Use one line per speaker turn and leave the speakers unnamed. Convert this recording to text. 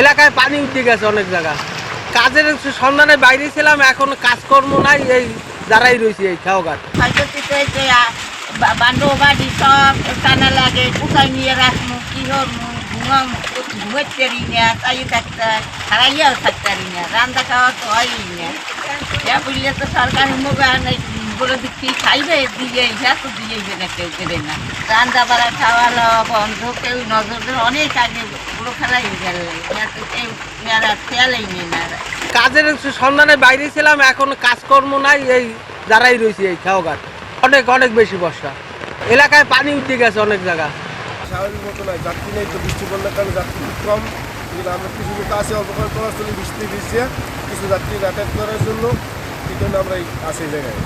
এলাকায় পানি উঠে গেছে অনেক জায়গা। কাজের সন্ধানে বাইরে ছিলাম, এখন কাজকর্ম নাই, এই দাঁড়াই রয়েছি এই
বান্ডো বাড়ি সব টানা লাগে, কোথায় নিয়ে কি তাই থাকতে রান্না তো সরকার দিচ্ছি না রান্না বাড়া খাওয়া লওয়া বন্ধ, কেউ নজর অনেক আগে পুরো
কাজের সন্ধানে বাইরে ছিলাম, এখন কাজকর্ম নাই, এই দাঁড়াই রয়েছে এই খেয়াঘাট অনেক অনেক বেশি বর্ষা। এলাকায় পানি উঠে গেছে অনেক জায়গা।
স্বাভাবিক মতো নয় যাত্রী নেই তো, বৃষ্টি পড়লে কারণে যাত্রী কম। কিন্তু আমরা কিছু মতো আসি অল্প করে চলাচলে বৃষ্টি ভিজছে কিছু যাত্রী যাতায়াত করার জন্য জন্য আমরা আসি জায়গায়।